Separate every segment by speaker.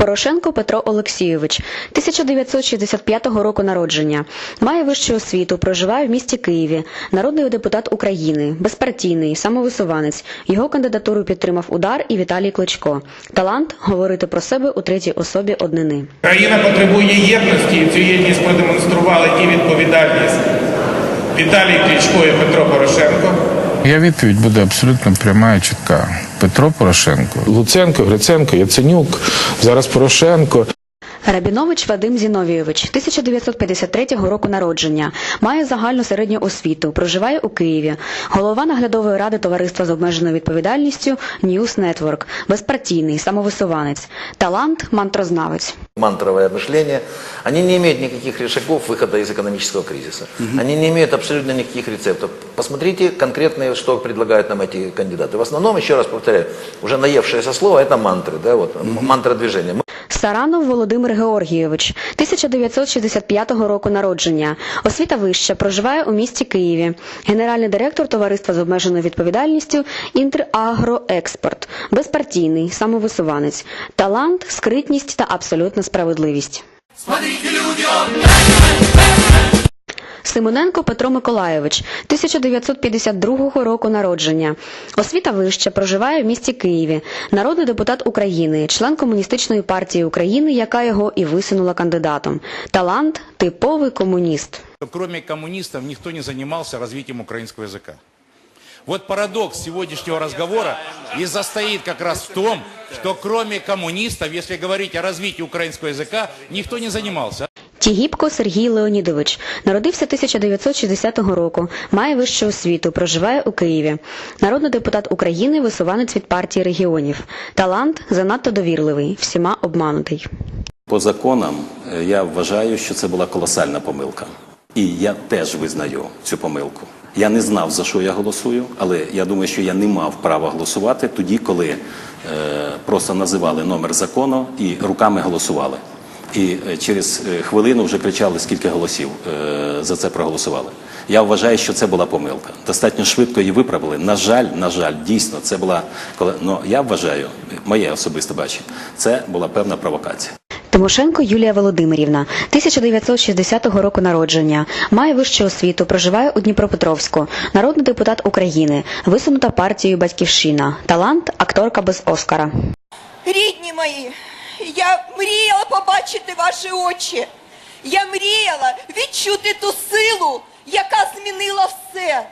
Speaker 1: Порошенко Петро Олексійович, 1965 року народження. Має вищу освіту, проживає в місті Києві. Народний депутат України, безпартійний, самовисуванець. Його кандидатуру підтримав Удар і Віталій Кличко. Талант говорити про себе у третій особі однини.
Speaker 2: Країна потребує єдності, і цю єдність продемонстрували і відповідальність Віталій Кличко і Петро Порошенко.
Speaker 3: Я відповідь буде абсолютно пряма і чітка. Петро Порошенко, Луценко, Гриценко, Яценюк, зараз Порошенко.
Speaker 1: Рабінович Вадим Зіновійович, 1953 року народження, має загальну середню освіту, проживає у Києві, голова наглядової ради товариства з обмеженою відповідальністю News Network, безпартійний, самовисуванець, талант, мантрознавець.
Speaker 4: Мантровое мышление, они не имеют никаких решаков выхода из экономического кризиса. Они не имеют абсолютно никаких рецептов. Посмотрите конкретные, что предлагают нам эти кандидаты. В основном, еще раз повторяю, уже наевшееся слово – это мантры, да, вот, м- мантра движения.
Speaker 1: Саранов Володимир Георгійович, 1965 року народження, освіта вища, проживає у місті Києві, генеральний директор товариства з обмеженою відповідальністю Інтерагроекспорт, безпартійний, самовисуванець, талант, скритність та абсолютна справедливість. Симоненко Петро Миколайович, 1952 року народження. Освіта вища, проживає в місті Києві. Народний депутат України, член Комуністичної партії України, яка його і висунула кандидатом. Талант типовий комуніст.
Speaker 5: Кроме коммунистов никто не занимался развитием украинского языка. Вот парадокс сегодняшнего разговора и застоит как раз в том, что кроме коммунистов, если говорить о развитии украинского языка, никто не занимался.
Speaker 1: Тігіпко Сергій Леонідович народився 1960 року, має вищу освіту, проживає у Києві. Народний депутат України, висуванець від партії регіонів. Талант занадто довірливий, всіма обманутий.
Speaker 6: По законам е, я вважаю, що це була колосальна помилка. І я теж визнаю цю помилку. Я не знав, за що я голосую, але я думаю, що я не мав права голосувати тоді, коли е, просто називали номер закону і руками голосували. І е, через е, хвилину вже кричали, скільки голосів е, за це проголосували. Я вважаю, що це була помилка. Достатньо швидко її виправили. На жаль, на жаль, дійсно, це була коли. Ну я вважаю, моє особисте бачення, це була певна провокація.
Speaker 1: Тимошенко Юлія Володимирівна, 1960 року народження, має вищу освіту, проживає у Дніпропетровську, народний депутат України, висунута партією Батьківщина, талант, акторка без Оскара.
Speaker 7: Рідні мої, я мріяла побачити ваші очі. Я мріяла відчути ту силу, яка змінила все.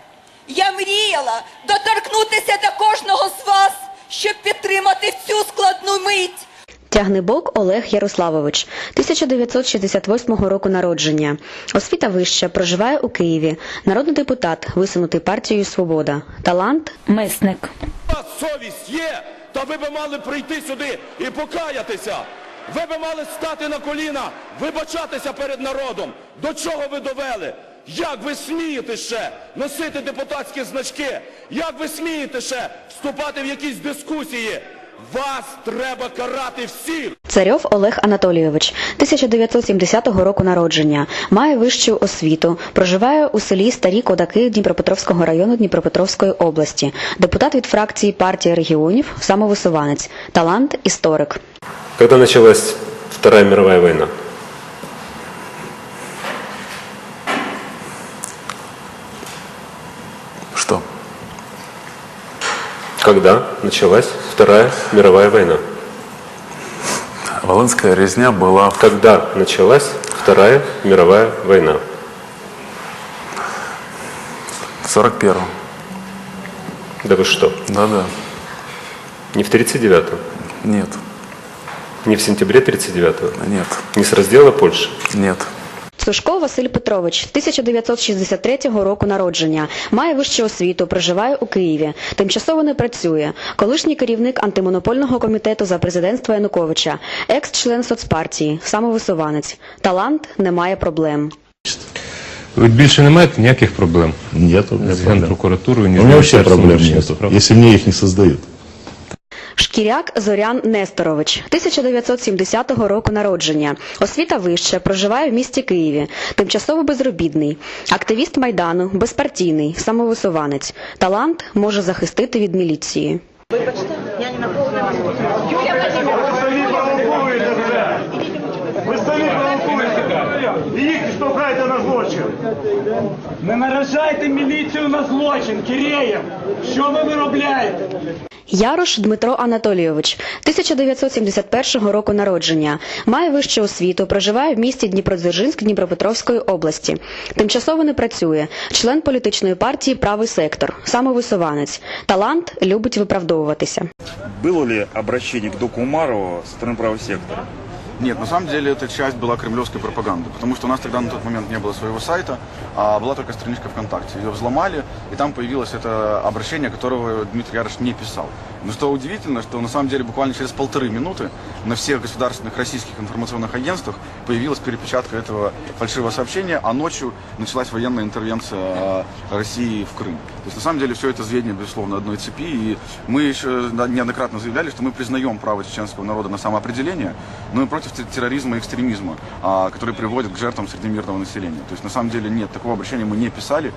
Speaker 7: Я мріяла доторкнутися до кожного з вас, щоб підтримати в цю складну мить.
Speaker 1: Тягнебок Олег Ярославович, 1968 року народження. Освіта вища, проживає у Києві. Народний депутат, висунутий партією Свобода. Талант,
Speaker 8: Месник.
Speaker 9: У вас совість є, то ви би мали прийти сюди і покаятися. Ви би мали стати на коліна, вибачатися перед народом. До чого ви довели? Як ви смієте ще носити депутатські значки? Як ви смієте ще вступати в якісь дискусії? Вас треба карати всіх!
Speaker 1: Царьов Олег Анатолійович, 1970 року народження. Має вищу освіту, проживає у селі Старі Кодаки Дніпропетровського району Дніпропетровської області. Депутат від фракції партії регіонів, самовисуванець. Талант, історик.
Speaker 10: Когда началась Вторая мировая война?
Speaker 3: Что?
Speaker 10: Когда началась Вторая мировая война?
Speaker 3: Волынская резня была в
Speaker 10: Когда началась Вторая мировая война?
Speaker 3: 41-м.
Speaker 10: Да вы что?
Speaker 3: Да-да.
Speaker 10: Не в 39-м?
Speaker 3: Нет.
Speaker 10: Не в сентябре 39-го?
Speaker 3: Нет.
Speaker 10: Не с раздела Польши?
Speaker 3: Нет.
Speaker 1: Цушко Василь Петрович, 1963 року народження. Має вищу освіту, проживає у Києві. Тимчасово не працює. Колишній керівник антимонопольного комітету за президентства Януковича, екс-член соцпартії, самовисуванець. Талант немає проблем.
Speaker 11: Ви більше не маєте ніяких проблем
Speaker 12: Нету.
Speaker 11: з Генпрокуратурою, ні
Speaker 12: У
Speaker 11: з
Speaker 12: меня вообще
Speaker 11: Міністерством
Speaker 12: проблем
Speaker 11: юстиції,
Speaker 12: нет,
Speaker 11: правда?
Speaker 12: если мне их не создают.
Speaker 1: Кіряк Зорян Несторович, 1970 року народження, освіта вища, проживає в місті Києві, тимчасово безробітний. активіст майдану, безпартійний, самовисуванець. Талант може захистити від міліції.
Speaker 7: Вибачте, я не наповнена. Ви самі
Speaker 8: провокуєте. Їх штовхайте на злочин. Не наражайте міліцію на злочин, Киреєв. Що ви виробляєте?
Speaker 1: Ярош Дмитро Анатолійович, 1971 року народження, має вищу освіту, проживає в місті Дніпродзержинськ Дніпропетровської області. Тимчасово не працює, член політичної партії Правий сектор, самовисуванець. Талант любить виправдовуватися.
Speaker 8: Було ли обращення до Кумарова з правого сектора?
Speaker 12: Нет, на самом деле эта часть была кремлевской пропаганды, потому что у нас тогда на тот момент не было своего сайта, а была только страничка ВКонтакте. Ее взломали, и там появилось это обращение, которого Дмитрий Ярош не писал. Но что удивительно, что на самом деле буквально через полторы минуты на всех государственных российских информационных агентствах появилась перепечатка этого фальшивого сообщения, а ночью началась военная интервенция э, России в Крым. То есть на самом деле все это звенья, безусловно, одной цепи, и мы еще неоднократно заявляли, что мы признаем право чеченского народа на самоопределение, но и против те- терроризма и экстремизма, а, который приводит к жертвам среди мирного населения. То есть на самом деле нет, такого обращения мы не писали.